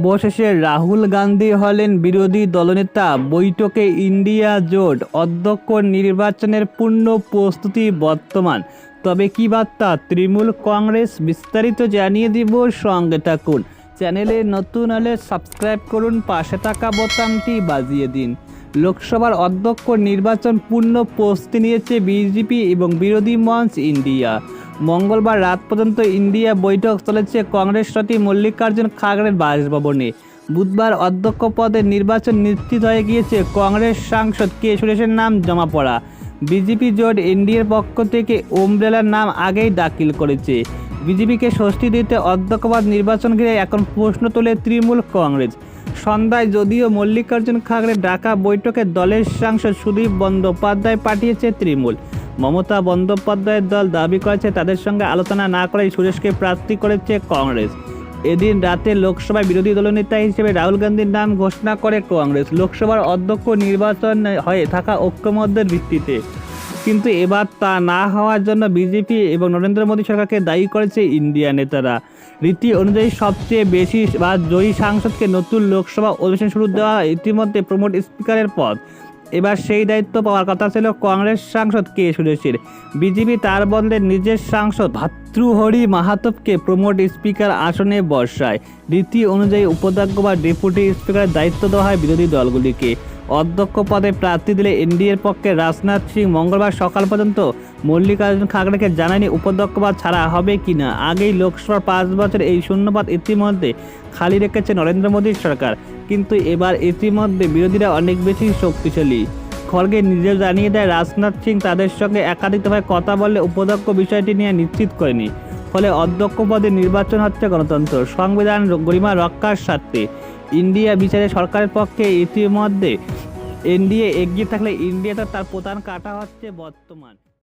অবশেষে রাহুল গান্ধী হলেন বিরোধী দলনেতা। বৈঠকে ইন্ডিয়া জোট অধ্যক্ষ নির্বাচনের পূর্ণ প্রস্তুতি বর্তমান। তবে কি বার্তা? তৃণমূল কংগ্রেস বিস্তারিত জানিয়ে দিব সঙ্গে থাকুন। চ্যানেলে নতুন হলে সাবস্ক্রাইব করুন, পাশে থাকা বোতামটি বাজিয়ে দিন। লোকসভার অধ্যক্ষ নির্বাচন পূর্ণ প্রস্তুতি নিয়েছে বিজেপি এবং বিরোধী মঞ্চ ইন্ডিয়া। মঙ্গলবার রাত পর্যন্ত ইন্ডিয়া বৈঠক চলেছে কংগ্রেস সতী মল্লিকার্জুন খাগড়ের বাসভবনে। বুধবার অধ্যক্ষ পদে নির্বাচন নিশ্চিত হয়ে গিয়েছে কংগ্রেস সাংসদ কে সুরেশের নাম জমা পড়া। বিজেপি জোট এনডিএর পক্ষ থেকে ওমব্রেলার নাম আগেই দাখিল করেছে। বিজেপিকে স্বস্তি দিতে অধ্যক্ষপদ নির্বাচন ঘিরে এখন প্রশ্ন তোলে তৃণমূল কংগ্রেস। সন্ধ্যায় যদিও মল্লিকার্জুন খাগড়ে ডাকা বৈঠকে দলের সাংসদ সুদীপ বন্দ্যোপাধ্যায় পাঠিয়েছে তৃণমূল। মমতা বন্দ্যোপাধ্যায়ের দল দাবি করেছে তাদের সঙ্গে আলোচনা না করেই সুরেশকে প্রার্থী করেছে কংগ্রেস। এদিন রাতে লোকসভায় বিরোধী দলনেতা হিসেবে রাহুল গান্ধীর নাম ঘোষণা করে কংগ্রেস। লোকসভার অধ্যক্ষ নির্বাচন হয়ে থাকা ঐক্যমত্যের ভিত্তিতে। কিন্তু এবার তা না হওয়ার জন্য বিজেপি এবং নরেন্দ্র মোদী সরকারকে দায়ী করেছে ইন্ডিয়া নেতারা। রীতি অনুযায়ী সবচেয়ে বেশি বা জয়ী সাংসদকে নতুন লোকসভা অধিবেশন শুরু দেওয়া ইতিমধ্যে প্রমোট স্পিকারের পদ। এবার সেই দায়িত্ব পাওয়ার কথা ছিল কংগ্রেস সাংসদ কে সুরেশের বিজেপি তার বদলে নিজের সাংসদ ভাতৃহরি মাহাতবকে প্রমোট স্পিকার আসনে বসায় রীতি অনুযায়ী উপাধ্যক্ষ বা ডেপুটি স্পিকারের দায়িত্ব দেওয়া হয় বিরোধী দলগুলিকে। অধ্যক্ষ পদে প্রার্থী দিলে এনডিএর পক্ষে রাজনাথ সিং মঙ্গলবার সকাল পর্যন্ত মল্লিকার্জুন খাগড়েকে জানায়নি উপাধ্যক্ষ পদ ছাড়া হবে কিনা আগেই লোকসভার পাঁচ বছর এই শূন্যপদ ইতিমধ্যে খালি রেখেছে নরেন্দ্র মোদীর সরকার। কিন্তু এবার ইতিমধ্যে বিরোধীরা অনেক বেশি শক্তিশালী। খড়গে নিজেও জানিয়ে দেয়, রাজনাথ সিং তাদের সঙ্গে একাধিকভাবে কথা বললে উপাধ্যক্ষ বিষয়টি নিয়ে নিশ্চিত করেনি। ফলে অধ্যক্ষ পদে নির্বাচন হচ্ছে গণতন্ত্র, সংবিধান, গরিমা রক্ষার স্বার্থে। ইন্ডিয়া বিচারে সরকারের পক্ষে ইতিমধ্যে এনডিএ এগিয়ে থাকলে ইন্ডিয়াটা তার প্রধান কাটা হচ্ছে বর্তমান।